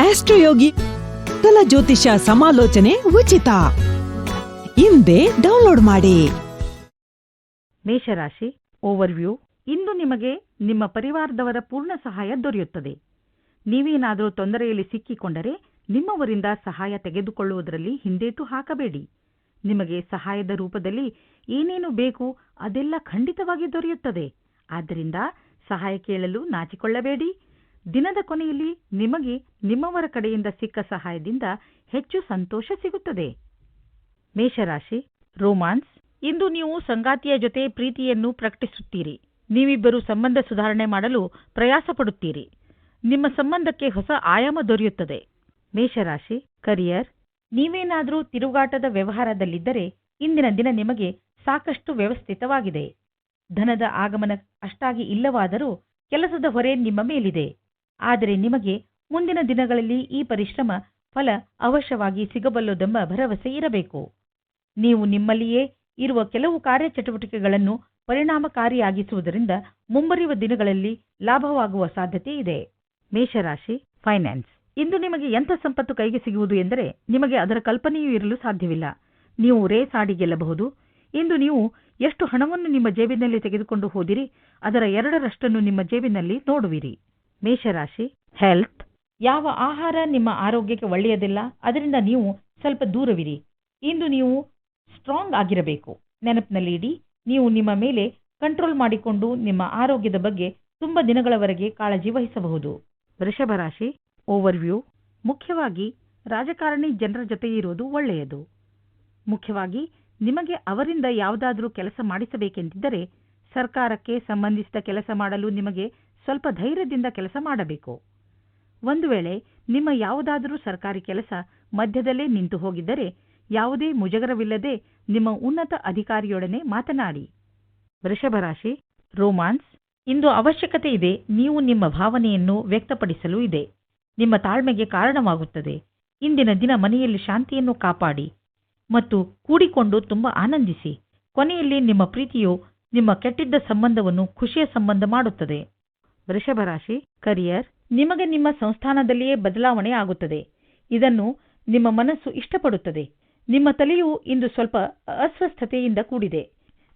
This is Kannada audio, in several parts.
ಆಸ್ಟ್ರೋಯೋಗಿ ಕಲ ಜ್ಯೋತಿಷ ಸಮಾಲೋಚನೆ ಉಚಿತ. ಹಿಂದೆ ಡೌನ್ಲೋಡ್ ಮಾಡಿ. ಮೇಷರಾಶಿ ಓವರ್ವ್ಯೂ. ಇಂದು ನಿಮಗೆ ನಿಮ್ಮ ಪರಿವಾರದವರ ಪೂರ್ಣ ಸಹಾಯ ದೊರೆಯುತ್ತದೆ. ನೀವೇನಾದರೂ ತೊಂದರೆಯಲ್ಲಿ ಸಿಕ್ಕಿಕೊಂಡರೆ ನಿಮ್ಮವರಿಂದ ಸಹಾಯ ತೆಗೆದುಕೊಳ್ಳುವುದರಲ್ಲಿ ಹಿಂದೇಟು ಹಾಕಬೇಡಿ. ನಿಮಗೆ ಸಹಾಯದ ರೂಪದಲ್ಲಿ ಏನೇನು ಬೇಕು ಅದೆಲ್ಲ ಖಂಡಿತವಾಗಿ ದೊರೆಯುತ್ತದೆ. ಆದ್ದರಿಂದ ಸಹಾಯ ಕೇಳಲು ನಾಚಿಕೊಳ್ಳಬೇಡಿ. ದಿನದ ಕೊನೆಯಲ್ಲಿ ನಿಮಗೆ ನಿಮ್ಮವರ ಕಡೆಯಿಂದ ಸಿಕ್ಕ ಸಹಾಯದಿಂದ ಹೆಚ್ಚು ಸಂತೋಷ ಸಿಗುತ್ತದೆ. ಮೇಷರಾಶಿ, ರೋಮಾನ್ಸ್, ಇಂದು ನೀವು ಸಂಗಾತಿಯ ಜೊತೆ ಪ್ರೀತಿಯನ್ನು ಪ್ರಕಟಿಸುತ್ತೀರಿ. ನೀವಿಬ್ಬರು ಸಂಬಂಧ ಸುಧಾರಣೆ ಮಾಡಲು ಪ್ರಯಾಸ ಪಡುತ್ತೀರಿ ನಿಮ್ಮ ಸಂಬಂಧಕ್ಕೆ ಹೊಸ ಆಯಾಮ ದೊರೆಯುತ್ತದೆ. ಮೇಷರಾಶಿ, ಕರಿಯರ್, ನೀವೇನಾದರೂ ತಿರುಗಾಟದ ವ್ಯವಹಾರದಲ್ಲಿದ್ದರೆ ಇಂದಿನ ದಿನ ನಿಮಗೆ ಸಾಕಷ್ಟು ವ್ಯವಸ್ಥಿತವಾಗಿದೆ. ಧನದ ಆಗಮನ ಅಷ್ಟಾಗಿ ಇಲ್ಲವಾದರೂ ಕೆಲಸದ ಹೊರೆ ನಿಮ್ಮ ಮೇಲಿದೆ. ಆದರೆ ನಿಮಗೆ ಮುಂದಿನ ದಿನಗಳಲ್ಲಿ ಈ ಪರಿಶ್ರಮ ಫಲ ಅವಶ್ಯವಾಗಿ ಸಿಗಬಲ್ಲದೆಂಬ ಭರವಸೆ ಇರಬೇಕು. ನೀವು ನಿಮ್ಮಲ್ಲಿಯೇ ಇರುವ ಕೆಲವು ಕಾರ್ಯಚಟುವಟಿಕೆಗಳನ್ನು ಪರಿಣಾಮಕಾರಿಯಾಗಿಸುವುದರಿಂದ ಮುಂಬರುವ ದಿನಗಳಲ್ಲಿ ಲಾಭವಾಗುವ ಸಾಧ್ಯತೆ ಇದೆ. ಮೇಷರಾಶಿ, ಫೈನಾನ್ಸ್. ಇಂದು ನಿಮಗೆ ಎಂಥ ಸಂಪತ್ತು ಕೈಗೆ ಸಿಗುವುದು ಎಂದರೆ ನಿಮಗೆ ಅದರ ಕಲ್ಪನೆಯೂ ಇರಲು ಸಾಧ್ಯವಿಲ್ಲ. ನೀವು ರೇಸ್ ಆಡಿ ಗೆಲ್ಲಬಹುದು. ಇಂದು ನೀವು ಎಷ್ಟು ಹಣವನ್ನು ನಿಮ್ಮ ಜೇಬಿನಲ್ಲಿ ತೆಗೆದುಕೊಂಡು ಹೋದಿರಿ, ಅದರ ಎರಡರಷ್ಟನ್ನು ನಿಮ್ಮ ಜೇಬಿನಲ್ಲಿ ನೋಡುವಿರಿ. ಮೇಷರಾಶಿ ಹೆಲ್ತ್ ಯಾವ ಆಹಾರ ನಿಮ್ಮ ಆರೋಗ್ಯಕ್ಕೆ ಒಳ್ಳೆಯದಿಲ್ಲ ಅದರಿಂದ ನೀವು ಸ್ವಲ್ಪ ದೂರವಿರಿ. ಇಂದು ನೀವು ಸ್ಟ್ರಾಂಗ್ ಆಗಿರಬೇಕು. ನೆನಪಿನಲ್ಲಿಡಿ ನೀವು ನಿಮ್ಮ ಮೇಲೆ ಕಂಟ್ರೋಲ್ ಮಾಡಿಕೊಂಡು ನಿಮ್ಮ ಆರೋಗ್ಯದ ಬಗ್ಗೆ ತುಂಬಾ ದಿನಗಳವರೆಗೆ ಕಾಳಜಿ ವಹಿಸಬಹುದು. ವೃಷಭ ರಾಶಿ ಓವರ್ವ್ಯೂ ಮುಖ್ಯವಾಗಿ ರಾಜಕಾರಣಿ ಜನರ ಜೊತೆ ಇರೋದು ಒಳ್ಳೆಯದು. ಮುಖ್ಯವಾಗಿ ನಿಮಗೆ ಅವರಿಂದ ಯಾವುದಾದರೂ ಕೆಲಸ ಮಾಡಿಸಬೇಕೆಂದಿದ್ದರೆ ಸರ್ಕಾರಕ್ಕೆ ಸಂಬಂಧಿಸಿದ ಕೆಲಸ ಮಾಡಲು ನಿಮಗೆ ಸ್ವಲ್ಪ ಧೈರ್ಯದಿಂದ ಕೆಲಸ ಮಾಡಬೇಕು. ಒಂದು ವೇಳೆ ನಿಮ್ಮ ಯಾವುದಾದರೂ ಸರ್ಕಾರಿ ಕೆಲಸ ಮಧ್ಯದಲ್ಲೇ ನಿಂತು ಹೋಗಿದ್ದರೆ ಯಾವುದೇ ಮುಜಗರವಿಲ್ಲದೆ ನಿಮ್ಮ ಉನ್ನತ ಅಧಿಕಾರಿಯೊಡನೆ ಮಾತನಾಡಿ. ವೃಷಭರಾಶಿ ರೋಮಾನ್ಸ್, ಇಂದು ಅವಶ್ಯಕತೆ ಇದೆ, ನೀವು ನಿಮ್ಮ ಭಾವನೆಯನ್ನು ವ್ಯಕ್ತಪಡಿಸಲು ಇದೆ. ನಿಮ್ಮ ತಾಳ್ಮೆಗೆ ಕಾರಣವಾಗುತ್ತದೆ. ಇಂದಿನ ದಿನ ಮನೆಯಲ್ಲಿ ಶಾಂತಿಯನ್ನು ಕಾಪಾಡಿ ಮತ್ತು ಕೂಡಿಕೊಂಡು ತುಂಬ ಆನಂದಿಸಿ. ಕೊನೆಯಲ್ಲಿ ನಿಮ್ಮ ಪ್ರೀತಿಯು ನಿಮ್ಮ ಕೆಟ್ಟಿದ್ದ ಸಂಬಂಧವನ್ನು ಖುಷಿಯ ಸಂಬಂಧ ಮಾಡುತ್ತದೆ. ವೃಷಭರಾಶಿ ಕರಿಯರ್ ನಿಮಗೆ ನಿಮ್ಮ ಸಂಸ್ಥಾನದಲ್ಲಿಯೇ ಬದಲಾವಣೆ ಆಗುತ್ತದೆ. ಇದನ್ನು ನಿಮ್ಮ ಮನಸ್ಸು ಇಷ್ಟಪಡುತ್ತದೆ. ನಿಮ್ಮ ತಲೆಯು ಇಂದು ಸ್ವಲ್ಪ ಅಸ್ವಸ್ಥತೆಯಿಂದ ಕೂಡಿದೆ.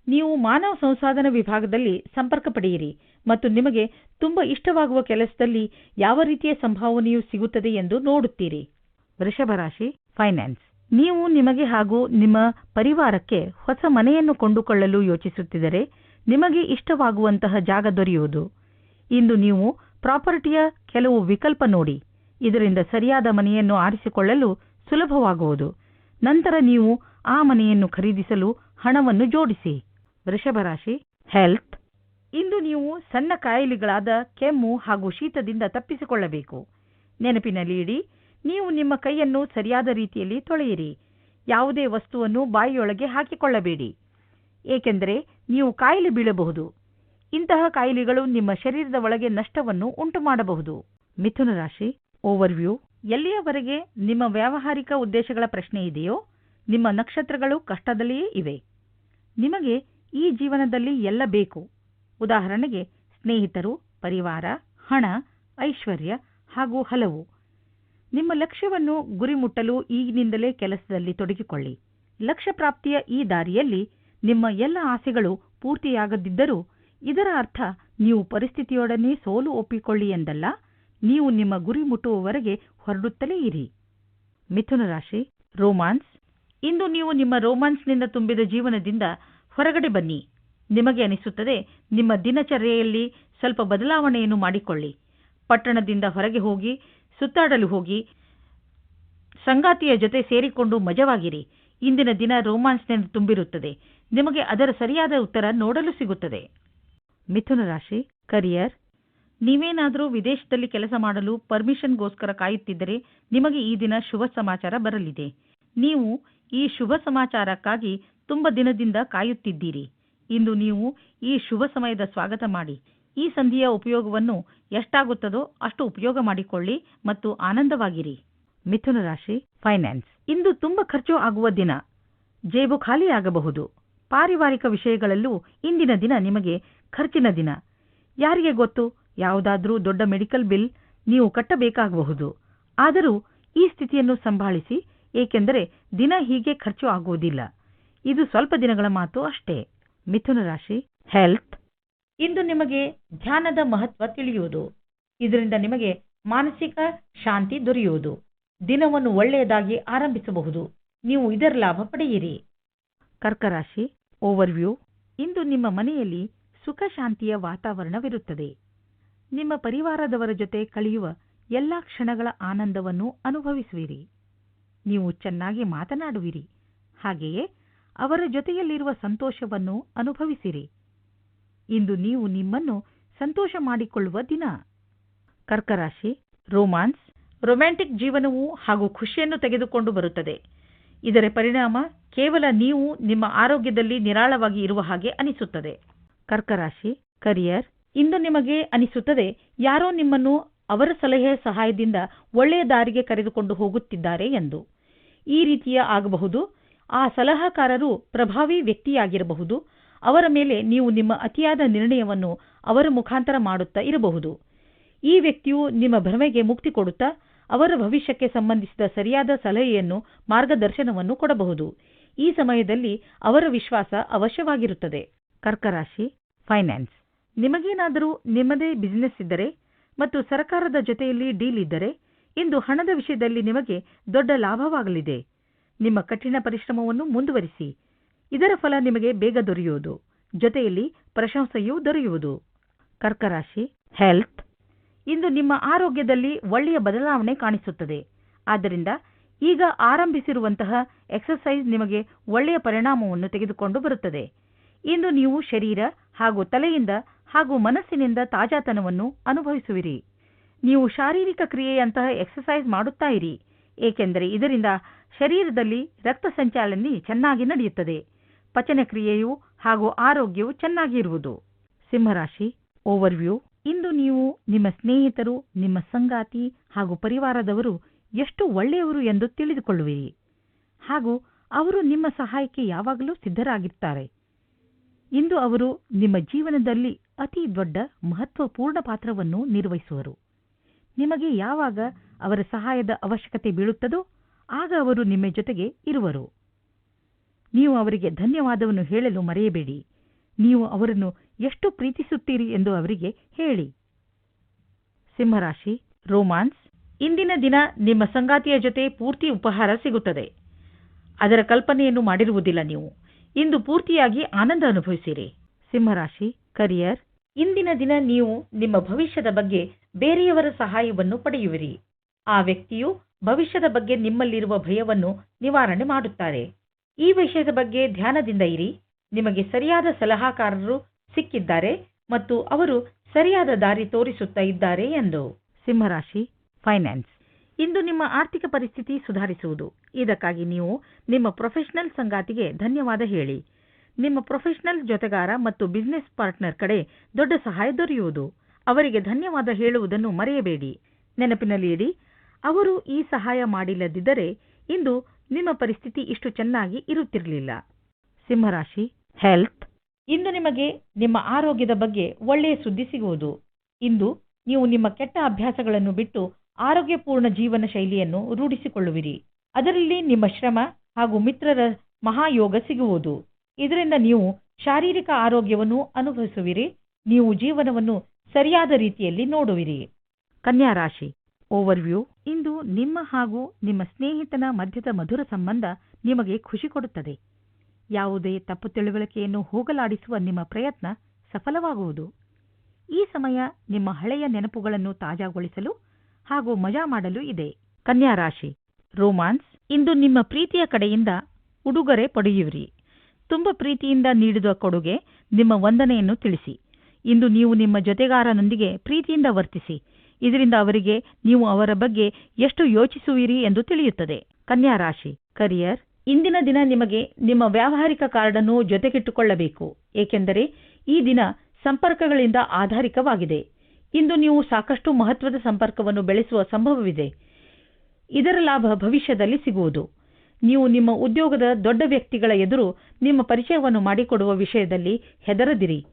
ನೀವು ಮಾನವ ಸಂಸಾಧನ ವಿಭಾಗದಲ್ಲಿ ಸಂಪರ್ಕ ಪಡೆಯಿರಿ ಮತ್ತು ನಿಮಗೆ ತುಂಬಾ ಇಷ್ಟವಾಗುವ ಕೆಲಸದಲ್ಲಿ ಯಾವ ರೀತಿಯ ಸಂಭಾವನೆಯು ಸಿಗುತ್ತದೆ ಎಂದು ನೋಡುತ್ತೀರಿ. ವೃಷಭರಾಶಿ ಫೈನಾನ್ಸ್ ನೀವು ನಿಮಗೆ ಹಾಗೂ ನಿಮ್ಮ ಪರಿವಾರಕ್ಕೆ ಹೊಸ ಮನೆಯನ್ನು ಕೊಂಡುಕೊಳ್ಳಲು ಯೋಚಿಸುತ್ತಿದ್ದರೆ ನಿಮಗೆ ಇಷ್ಟವಾಗುವಂತಹ ಜಾಗ ದೊರೆಯುವುದು. ಇಂದು ನೀವು ಪ್ರಾಪರ್ಟಿಯ ಕೆಲವು ವಿಕಲ್ಪ ನೋಡಿ. ಇದರಿಂದ ಸರಿಯಾದ ಮನೆಯನ್ನು ಆರಿಸಿಕೊಳ್ಳಲು ಸುಲಭವಾಗುವುದು. ನಂತರ ನೀವು ಆ ಮನೆಯನ್ನು ಖರೀದಿಸಲು ಹಣವನ್ನು ಜೋಡಿಸಿ. ವೃಷಭರಾಶಿ ಹೆಲ್ತ್ ಇಂದು ನೀವು ಸಣ್ಣ ಕಾಯಿಲೆಗಳಾದ ಕೆಮ್ಮು ಹಾಗೂ ಶೀತದಿಂದ ತಪ್ಪಿಸಿಕೊಳ್ಳಬೇಕು. ನೆನಪಿನಲ್ಲಿ ಇಡಿ, ನೀವು ನಿಮ್ಮ ಕೈಯನ್ನು ಸರಿಯಾದ ರೀತಿಯಲ್ಲಿ ತೊಳೆಯಿರಿ. ಯಾವುದೇ ವಸ್ತುವನ್ನು ಬಾಯಿಯೊಳಗೆ ಹಾಕಿಕೊಳ್ಳಬೇಡಿ. ಏಕೆಂದರೆ ನೀವು ಕಾಯಿಲೆ ಬೀಳಬಹುದು. ಇಂತಹ ಕಾಯಿಲೆಗಳು ನಿಮ್ಮ ಶರೀರದ ಒಳಗೆ ನಷ್ಟವನ್ನು ಉಂಟುಮಾಡಬಹುದು. ಮಿಥುನ ರಾಶಿ ಓವರ್ವ್ಯೂ ಎಲ್ಲಿಯವರೆಗೆ ನಿಮ್ಮ ವ್ಯಾವಹಾರಿಕ ಉದ್ದೇಶಗಳ ಪ್ರಶ್ನೆ ಇದೆಯೋ, ನಿಮ್ಮ ನಕ್ಷತ್ರಗಳು ಕಷ್ಟದಲ್ಲಿಯೇ ಇವೆ. ನಿಮಗೆ ಈ ಜೀವನದಲ್ಲಿ ಎಲ್ಲ ಬೇಕು. ಉದಾಹರಣೆಗೆ, ಸ್ನೇಹಿತರು, ಪರಿವಾರ, ಹಣ, ಐಶ್ವರ್ಯ ಹಾಗೂ ಹಲವು. ನಿಮ್ಮ ಲಕ್ಷ್ಯವನ್ನು ಗುರಿ ಮುಟ್ಟಲು ಈಗಿನಿಂದಲೇ ಕೆಲಸದಲ್ಲಿ ತೊಡಗಿಕೊಳ್ಳಿ. ಲಕ್ಷ್ಯ ಪ್ರಾಪ್ತಿಯ ಈ ದಾರಿಯಲ್ಲಿ ನಿಮ್ಮ ಎಲ್ಲ ಆಸೆಗಳು ಪೂರ್ತಿಯಾಗದಿದ್ದರೂ ಇದರ ಅರ್ಥ ನೀವು ಪರಿಸ್ಥಿತಿಯೊಡನೆ ಸೋಲು ಒಪ್ಪಿಕೊಳ್ಳಿ ಎಂದಲ್ಲ, ನೀವು ನಿಮ್ಮ ಗುರಿ ಮುಟ್ಟುವವರೆಗೆ ಹೊರಡುತ್ತಲೇ ಇರಿ. ಮಿಥುನ ರಾಶಿ, ರೋಮಾನ್ಸ್. ಇಂದು ನೀವು ನಿಮ್ಮ ರೋಮಾನ್ಸ್ನಿಂದ ತುಂಬಿದ ಜೀವನದಿಂದ ಹೊರಗಡೆ ಬನ್ನಿ. ನಿಮಗೆ ಅನಿಸುತ್ತದೆ, ನಿಮ್ಮ ದಿನಚರ್ಯೆಯಲ್ಲಿ ಸ್ವಲ್ಪ ಬದಲಾವಣೆಯನ್ನು ಮಾಡಿಕೊಳ್ಳಿ. ಪಟ್ಟಣದಿಂದ ಹೊರಗೆ ಹೋಗಿ, ಸುತ್ತಾಡಲು ಹೋಗಿ, ಸಂಗಾತಿಯ ಜೊತೆ ಸೇರಿಕೊಂಡು ಮಜವಾಗಿರಿ. ಇಂದಿನ ದಿನ ರೋಮಾನ್ಸ್ನಿಂದ ತುಂಬಿರುತ್ತದೆ. ನಿಮಗೆ ಅದರ ಸರಿಯಾದ ಉತ್ತರ ನೋಡಲು ಸಿಗುತ್ತದೆ. ಮಿಥುನ ರಾಶಿ ಕರಿಯರ್ ನೀವೇನಾದರೂ ವಿದೇಶದಲ್ಲಿ ಕೆಲಸ ಮಾಡಲು ಪರ್ಮಿಷನ್ಗೋಸ್ಕರ ಕಾಯುತ್ತಿದ್ದರೆ ನಿಮಗೆ ಈ ದಿನ ಶುಭ ಸಮಾಚಾರ ಬರಲಿದೆ. ನೀವು ಈ ಶುಭ ಸಮಾಚಾರಕ್ಕಾಗಿ ತುಂಬ ದಿನದಿಂದ ಕಾಯುತ್ತಿದ್ದೀರಿ. ಇಂದು ನೀವು ಈ ಶುಭ ಸಮಯದ ಸ್ವಾಗತ ಮಾಡಿ. ಈ ಸಂಧಿಯ ಉಪಯೋಗವನ್ನು ಎಷ್ಟಾಗುತ್ತದೋ ಅಷ್ಟು ಉಪಯೋಗ ಮಾಡಿಕೊಳ್ಳಿ ಮತ್ತು ಆನಂದವಾಗಿರಿ. ಮಿಥುನ ರಾಶಿ ಫೈನಾನ್ಸ್ ಇಂದು ತುಂಬ ಖರ್ಚು ಆಗುವ ದಿನ. ಜೇಬು ಖಾಲಿಯಾಗಬಹುದು. ಪಾರಿವಾರಿಕ ವಿಷಯಗಳಲ್ಲೂ ಇಂದಿನ ದಿನ ನಿಮಗೆ ಖರ್ಚಿನ ದಿನ. ಯಾರಿಗೆ ಗೊತ್ತು? ಯಾವುದಾದ್ರೂ ದೊಡ್ಡ ಮೆಡಿಕಲ್ ಬಿಲ್ ನೀವು ಕಟ್ಟಬೇಕಾಗಬಹುದು. ಆದರೂ ಈ ಸ್ಥಿತಿಯನ್ನು ಸಂಭಾಳಿಸಿ, ಏಕೆಂದರೆ ದಿನ ಹೀಗೆ ಖರ್ಚು ಆಗುವುದಿಲ್ಲ. ಇದು ಸ್ವಲ್ಪ ದಿನಗಳ ಮಾತು ಅಷ್ಟೇ. ಮಿಥುನ ರಾಶಿ ಹೆಲ್ತ್ ಇಂದು ನಿಮಗೆ ಧ್ಯಾನದ ಮಹತ್ವ ತಿಳಿಯುವುದು. ಇದರಿಂದ ನಿಮಗೆ ಮಾನಸಿಕ ಶಾಂತಿ ದೊರೆಯುವುದು. ದಿನವನ್ನು ಒಳ್ಳೆಯದಾಗಿ ಆರಂಭಿಸಬಹುದು. ನೀವು ಇದರ ಲಾಭ ಪಡೆಯಿರಿ. ಕರ್ಕರಾಶಿ ಓವರ್ವ್ಯೂ ಇಂದು ನಿಮ್ಮ ಮನೆಯಲ್ಲಿ ಸುಖ ಶಾಂತಿಯ ವಾತಾವರಣವಿರುತ್ತದೆ. ನಿಮ್ಮ ಪರಿವಾರದವರ ಜೊತೆ ಕಳೆಯುವ ಎಲ್ಲಾ ಕ್ಷಣಗಳ ಆನಂದವನ್ನು ಅನುಭವಿಸುವಿರಿ. ನೀವು ಚೆನ್ನಾಗಿ ಮಾತನಾಡುವಿರಿ. ಹಾಗೆಯೇ ಅವರ ಜೊತೆಯಲ್ಲಿರುವ ಸಂತೋಷವನ್ನು ಅನುಭವಿಸಿರಿ. ಇಂದು ನೀವು ನಿಮ್ಮನ್ನು ಸಂತೋಷ ಮಾಡಿಕೊಳ್ಳುವ ದಿನ. ಕರ್ಕರಾಶಿ, ರೋಮಾನ್ಸ್, ರೊಮ್ಯಾಂಟಿಕ್ ಜೀವನವು ಹಾಗೂ ಖುಷಿಯನ್ನು ತೆಗೆದುಕೊಂಡು ಬರುತ್ತದೆ. ಇದರ ಪರಿಣಾಮ ಕೇವಲ ನೀವು ನಿಮ್ಮ ಆರೋಗ್ಯದಲ್ಲಿ ನಿರಾಳವಾಗಿ ಇರುವ ಹಾಗೆ ಅನಿಸುತ್ತದೆ. ಕರ್ಕರಾಶಿ, ಕರಿಯರ್. ಇಂದು ನಿಮಗೆ ಅನಿಸುತ್ತದೆ, ಯಾರೋ ನಿಮ್ಮನ್ನು ಅವರ ಸಲಹೆ ಸಹಾಯದಿಂದ ಒಳ್ಳೆಯ ದಾರಿಗೆ ಕರೆದುಕೊಂಡು ಹೋಗುತ್ತಿದ್ದಾರೆ ಎಂದು. ಈ ರೀತಿಯ ಆಗಬಹುದು. ಆ ಸಲಹಾಕಾರರು ಪ್ರಭಾವಿ ವ್ಯಕ್ತಿಯಾಗಿರಬಹುದು. ಅವರ ಮೇಲೆ ನೀವು ನಿಮ್ಮ ಅತಿಯಾದ ನಿರ್ಣಯವನ್ನು ಅವರ ಮುಖಾಂತರ ಮಾಡುತ್ತಾ ಇರಬಹುದು. ಈ ವ್ಯಕ್ತಿಯು ನಿಮ್ಮ ಭ್ರಮೆಗೆ ಮುಕ್ತಿ ಕೊಡುತ್ತಾ ಅವರ ಭವಿಷ್ಯಕ್ಕೆ ಸಂಬಂಧಿಸಿದ ಸರಿಯಾದ ಸಲಹೆಯನ್ನು, ಮಾರ್ಗದರ್ಶನವನ್ನು ಕೊಡಬಹುದು. ಈ ಸಮಯದಲ್ಲಿ ಅವರ ವಿಶ್ವಾಸ ಅವಶ್ಯವಾಗಿರುತ್ತದೆ. ಕರ್ಕರಾಶಿ ಫೈನಾನ್ಸ್ ನಿಮಗೇನಾದರೂ ನಿಮ್ಮದೇ ಬಿಸಿನೆಸ್ ಇದ್ದರೆ ಮತ್ತು ಸರ್ಕಾರದ ಜೊತೆಯಲ್ಲಿ ಡೀಲ್ ಇದ್ದರೆ ಇಂದು ಹಣದ ವಿಷಯದಲ್ಲಿ ನಿಮಗೆ ದೊಡ್ಡ ಲಾಭವಾಗಲಿದೆ. ನಿಮ್ಮ ಕಠಿಣ ಪರಿಶ್ರಮವನ್ನು ಮುಂದುವರಿಸಿ. ಇದರ ಫಲ ನಿಮಗೆ ಬೇಗ ದೊರೆಯುವುದು. ಜೊತೆಯಲ್ಲಿ ಪ್ರಶಂಸೆಯೂ ದೊರೆಯುವುದು. ಕರ್ಕರಾಶಿ ಹೆಲ್ತ್ ಇಂದು ನಿಮ್ಮ ಆರೋಗ್ಯದಲ್ಲಿ ಒಳ್ಳೆಯ ಬದಲಾವಣೆ ಕಾಣಿಸುತ್ತದೆ. ಆದ್ದರಿಂದ ಈಗ ಆರಂಭಿಸಿರುವಂತಹ ಎಕ್ಸರ್ಸೈಸ್ ನಿಮಗೆ ಒಳ್ಳೆಯ ಪರಿಣಾಮವನ್ನು ತೆಗೆದುಕೊಂಡು ಬರುತ್ತದೆ. ಇಂದು ನೀವು ಶರೀರ ಹಾಗೂ ತಲೆಯಿಂದ ಹಾಗೂ ಮನಸ್ಸಿನಿಂದ ತಾಜಾತನವನ್ನು ಅನುಭವಿಸುವಿರಿ. ನೀವು ಶಾರೀರಿಕ ಕ್ರಿಯೆಯಂತಹ ಎಕ್ಸರ್ಸೈಸ್ ಮಾಡುತ್ತಾ ಇರಿ, ಏಕೆಂದರೆ ಇದರಿಂದ ಶರೀರದಲ್ಲಿ ರಕ್ತ ಸಂಚಾಲನೆ ಚೆನ್ನಾಗಿ ನಡೆಯುತ್ತದೆ. ಪಚನ ಕ್ರಿಯೆಯು ಹಾಗೂ ಆರೋಗ್ಯವು ಚೆನ್ನಾಗಿ ಇರುವುದು. ಸಿಂಹರಾಶಿ, ಓವರ್ವ್ಯೂ. ಇಂದು ನೀವು ನಿಮ್ಮ ಸ್ನೇಹಿತರು, ನಿಮ್ಮ ಸಂಗಾತಿ ಹಾಗೂ ಪರಿವಾರದವರು ಎಷ್ಟು ಒಳ್ಳೆಯವರು ಎಂದು ತಿಳಿದುಕೊಳ್ಳುವಿರಿ. ಹಾಗೂ ಅವರು ನಿಮ್ಮ ಸಹಾಯಕ್ಕೆ ಯಾವಾಗಲೂ ಸಿದ್ಧರಾಗಿರ್ತಾರೆ ಇಂದು ಅವರು ನಿಮ್ಮ ಜೀವನದಲ್ಲಿ ಅತಿ ದೊಡ್ಡ ಮಹತ್ವಪೂರ್ಣ ಪಾತ್ರವನ್ನು ನಿರ್ವಹಿಸುವರು. ನಿಮಗೆ ಯಾವಾಗ ಅವರ ಸಹಾಯದ ಅವಶ್ಯಕತೆ ಬೀಳುತ್ತದೋ ಆಗ ಅವರು ನಿಮ್ಮ ಜೊತೆಗೆ ಇರುವರು. ನೀವು ಅವರಿಗೆ ಧನ್ಯವಾದವನ್ನು ಹೇಳಲು ಮರೆಯಬೇಡಿ. ನೀವು ಅವರನ್ನು ಎಷ್ಟು ಪ್ರೀತಿಸುತ್ತೀರಿ ಎಂದು ಅವರಿಗೆ ಹೇಳಿ. ಸಿಂಹರಾಶಿ, ರೋಮಾನ್ಸ್, ಇಂದಿನ ದಿನ ನಿಮ್ಮ ಸಂಗಾತಿಯ ಜೊತೆ ಪೂರ್ತಿ ಉಪಹಾರ ಸಿಗುತ್ತದೆ. ಅದರ ಕಲ್ಪನೆಯನ್ನು ಮಾಡಿರುವುದಿಲ್ಲ ನೀವು. ಇಂದು ಪೂರ್ತಿಯಾಗಿ ಆನಂದ ಅನುಭವಿಸಿರಿ. ಸಿಂಹರಾಶಿ ಕರಿಯರ್ ಇಂದಿನ ದಿನ ನೀವು ನಿಮ್ಮ ಭವಿಷ್ಯದ ಬಗ್ಗೆ ಬೇರೆಯವರ ಸಹಾಯವನ್ನು ಪಡೆಯುವಿರಿ. ಆ ವ್ಯಕ್ತಿಯು ಭವಿಷ್ಯದ ಬಗ್ಗೆ ನಿಮ್ಮಲ್ಲಿರುವ ಭಯವನ್ನು ನಿವಾರಣೆ ಮಾಡುತ್ತಾರೆ. ಈ ವಿಷಯದ ಬಗ್ಗೆ ಧ್ಯಾನದಿಂದ ಇರಿ. ನಿಮಗೆ ಸರಿಯಾದ ಸಲಹಾಕಾರರು ಸಿಕ್ಕಿದ್ದಾರೆ ಮತ್ತು ಅವರು ಸರಿಯಾದ ದಾರಿ ತೋರಿಸುತ್ತಾ ಇದ್ದಾರೆ ಎಂದು. ಸಿಂಹರಾಶಿ ಫೈನಾನ್ಸ್ ಇಂದು ನಿಮ್ಮ ಆರ್ಥಿಕ ಪರಿಸ್ಥಿತಿ ಸುಧಾರಿಸುವುದು. ಇದಕ್ಕಾಗಿ ನೀವು ನಿಮ್ಮ ಪ್ರೊಫೆಷನಲ್ ಸಂಗಾತಿಗೆ ಧನ್ಯವಾದ ಹೇಳಿ. ನಿಮ್ಮ ಪ್ರೊಫೆಷನಲ್ ಜೊತೆಗಾರ ಮತ್ತು ಬಿಸಿನೆಸ್ ಪಾರ್ಟ್ನರ್ ಕಡೆ ದೊಡ್ಡ ಸಹಾಯ ದೊರೆಯುವುದು. ಅವರಿಗೆ ಧನ್ಯವಾದ ಹೇಳುವುದನ್ನು ಮರೆಯಬೇಡಿ. ನೆನಪಿನಲ್ಲಿ ಇಡಿ ಅವರು ಈ ಸಹಾಯ ಮಾಡಿಲ್ಲದಿದ್ದರೆ ಇಂದು ನಿಮ್ಮ ಪರಿಸ್ಥಿತಿ ಇಷ್ಟು ಚೆನ್ನಾಗಿ ಇರುತ್ತಿರಲಿಲ್ಲ. ಸಿಂಹರಾಶಿ ಹೆಲ್ತ್ ಇಂದು ನಿಮಗೆ ನಿಮ್ಮ ಆರೋಗ್ಯದ ಬಗ್ಗೆ ಒಳ್ಳೆಯ ಸುದ್ದಿ ಸಿಗುವುದು. ಇಂದು ನೀವು ನಿಮ್ಮ ಕೆಟ್ಟ ಅಭ್ಯಾಸಗಳನ್ನು ಬಿಟ್ಟು ಆರೋಗ್ಯಪೂರ್ಣ ಜೀವನ ಶೈಲಿಯನ್ನು ರೂಢಿಸಿಕೊಳ್ಳುವಿರಿ. ಅದರಲ್ಲಿ ನಿಮ್ಮ ಶ್ರಮ ಹಾಗೂ ಮಿತ್ರರ ಮಹಾಯೋಗ ಸಿಗುವುದು. ಇದರಿಂದ ನೀವು ಶಾರೀರಿಕ ಆರೋಗ್ಯವನ್ನು ಅನುಭವಿಸುವಿರಿ. ನೀವು ಜೀವನವನ್ನು ಸರಿಯಾದ ರೀತಿಯಲ್ಲಿ ನೋಡುವಿರಿ. ಕನ್ಯಾ ರಾಶಿ ಓವರ್ವ್ಯೂ ಇಂದು ನಿಮ್ಮ ಹಾಗೂ ನಿಮ್ಮ ಸ್ನೇಹಿತನ ಮಧ್ಯದ ಮಧುರ ಸಂಬಂಧ ನಿಮಗೆ ಖುಷಿ ಕೊಡುತ್ತದೆ. ಯಾವುದೇ ತಪ್ಪು ತಿಳುವಳಿಕೆಯನ್ನು ಹೋಗಲಾಡಿಸುವ ನಿಮ್ಮ ಪ್ರಯತ್ನ ಸಫಲವಾಗುವುದು. ಈ ಸಮಯ ನಿಮ್ಮ ಹಳೆಯ ನೆನಪುಗಳನ್ನು ತಾಜಾಗೊಳಿಸಲು ಹಾಗೂ ಮಜಾ ಮಾಡಲು ಇದೆ. ಕನ್ಯಾ ರಾಶಿ ರೋಮಾನ್ಸ್, ಇಂದು ನಿಮ್ಮ ಪ್ರೀತಿಯ ಕಡೆಯಿಂದ ಉಡುಗೊರೆ ಪಡೆಯುವಿರಿ. ತುಂಬ ಪ್ರೀತಿಯಿಂದ ನೀಡಿದ ಕೊಡುಗೆ ನಿಮ್ಮ ವಂದನೆಯನ್ನು ತಿಳಿಸಿ. ಇಂದು ನೀವು ನಿಮ್ಮ ಜೊತೆಗಾರನೊಂದಿಗೆ ಪ್ರೀತಿಯಿಂದ ವರ್ತಿಸಿ. ಇದರಿಂದ ಅವರಿಗೆ ನೀವು ಅವರ ಬಗ್ಗೆ ಎಷ್ಟು ಯೋಚಿಸುವಿರಿ ಎಂದು ತಿಳಿಯುತ್ತದೆ. ಕನ್ಯಾ ರಾಶಿ, ಕರಿಯರ್, ಇಂದಿನ ದಿನ ನಿಮಗೆ ನಿಮ್ಮ ವ್ಯಾವಹಾರಿಕ ಕಾರ್ಡನ್ನು ಜೊತೆಗಿಟ್ಟುಕೊಳ್ಳಬೇಕು. ಏಕೆಂದರೆ ಈ ದಿನ ಸಂಪರ್ಕಗಳಿಂದ ಆಧಾರಿಕವಾಗಿದೆ ಇಂದು ನೀವು ಸಾಕಷ್ಟು ಮಹತ್ವದ ಸಂಪರ್ಕವನ್ನು ಬೆಳೆಸುವ ಸಂಭವವಿದೆ. ಇದರ ಲಾಭ ಭವಿಷ್ಯದಲ್ಲಿ ಸಿಗುವುದು. ನೀವು ನಿಮ್ಮ ಉದ್ಯೋಗದ ದೊಡ್ಡ ವ್ಯಕ್ತಿಗಳ ಎದುರು ನಿಮ್ಮ ಪರಿಚಯವನ್ನು ಮಾಡಿಕೊಡುವ ವಿಷಯದಲ್ಲಿ ಹೆದರದಿರಿ.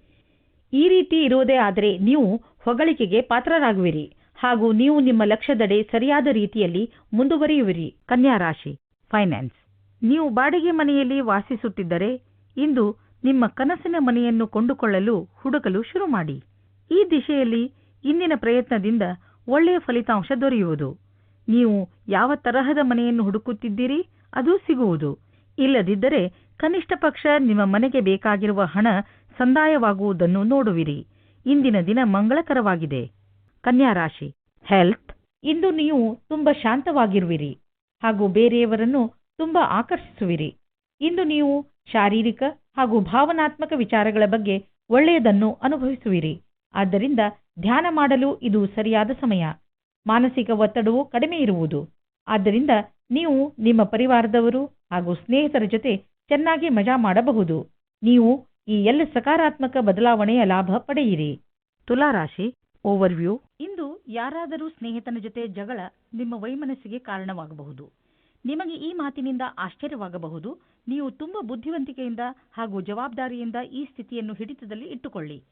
ಈ ರೀತಿ ಇರುವುದೇ ಆದರೆ ನೀವು ಹೊಗಳಿಕೆಗೆ ಪಾತ್ರರಾಗುವಿರಿ ಹಾಗೂ ನೀವು ನಿಮ್ಮ ಲಕ್ಷ್ಯದೆಡೆ ಸರಿಯಾದ ರೀತಿಯಲ್ಲಿ ಮುಂದುವರಿಯುವಿರಿ. ಕನ್ಯಾ ರಾಶಿ, ಫೈನಾನ್ಸ್. ನೀವು ಬಾಡಿಗೆ ಮನೆಯಲ್ಲಿ ವಾಸಿಸುತ್ತಿದ್ದರೆ ಇಂದು ನಿಮ್ಮ ಕನಸಿನ ಮನೆಯನ್ನು ಕೊಂಡುಕೊಳ್ಳಲು ಹುಡುಕಲು ಶುರು ಮಾಡಿ ಈ ದಿಶೆಯಲ್ಲಿ ಇಂದಿನ ಪ್ರಯತ್ನದಿಂದ ಒಳ್ಳೆಯ ಫಲಿತಾಂಶ ದೊರೆಯುವುದು. ನೀವು ಯಾವ ತರಹದ ಮನೆಯನ್ನು ಹುಡುಕುತ್ತಿದ್ದೀರಿ? ಅದು ಸಿಗುವುದು. ಇಲ್ಲದಿದ್ದರೆ ಕನಿಷ್ಠ ಪಕ್ಷ ನಿಮ್ಮ ಮನೆಗೆ ಬೇಕಾಗಿರುವ ಹಣ ಸಂದಾಯವಾಗುವುದನ್ನು ನೋಡುವಿರಿ. ಇಂದಿನ ದಿನ ಮಂಗಳಕರವಾಗಿದೆ. ಕನ್ಯಾ ರಾಶಿ ಹೆಲ್ತ್ ಇಂದು ನೀವು ತುಂಬಾ ಶಾಂತವಾಗಿರುವಿರಿ ಹಾಗೂ ಬೇರೆಯವರನ್ನು ತುಂಬಾ ಆಕರ್ಷಿಸುವಿರಿ. ಇಂದು ನೀವು ಶಾರೀರಿಕ ಹಾಗೂ ಭಾವನಾತ್ಮಕ ವಿಚಾರಗಳ ಬಗ್ಗೆ ಒಳ್ಳೆಯದನ್ನು ಅನುಭವಿಸುವಿರಿ. ಆದ್ದರಿಂದ ಧ್ಯಾನ ಮಾಡಲು ಇದು ಸರಿಯಾದ ಸಮಯ. ಮಾನಸಿಕ ಒತ್ತಡವು ಕಡಿಮೆ ಇರುವುದು. ಆದ್ದರಿಂದ ನೀವು ನಿಮ್ಮ ಪರಿವಾರದವರು ಹಾಗೂ ಸ್ನೇಹಿತರ ಜೊತೆ ಚೆನ್ನಾಗಿ ಮಜಾ ಮಾಡಬಹುದು. ನೀವು ಈ ಎಲ್ಲ ಸಕಾರಾತ್ಮಕ ಬದಲಾವಣೆಯ ಲಾಭ ಪಡೆಯಿರಿ. ತುಲಾರಾಶಿ ಓವರ್ವ್ಯೂ. ಇಂದು ಯಾರಾದರೂ ಸ್ನೇಹಿತನ ಜೊತೆ ಜಗಳ ನಿಮ್ಮ ವೈಮನಸ್ಸಿಗೆ ಕಾರಣವಾಗಬಹುದು. ನಿಮಗೆ ಈ ಮಾತಿನಿಂದ ಆಶ್ಚರ್ಯವಾಗಬಹುದು. ನೀವು ತುಂಬಾ ಬುದ್ಧಿವಂತಿಕೆಯಿಂದ ಹಾಗೂ ಜವಾಬ್ದಾರಿಯಿಂದ ಈ ಸ್ಥಿತಿಯನ್ನು ಹಿಡಿತದಲ್ಲಿ ಇಟ್ಟುಕೊಳ್ಳಿ.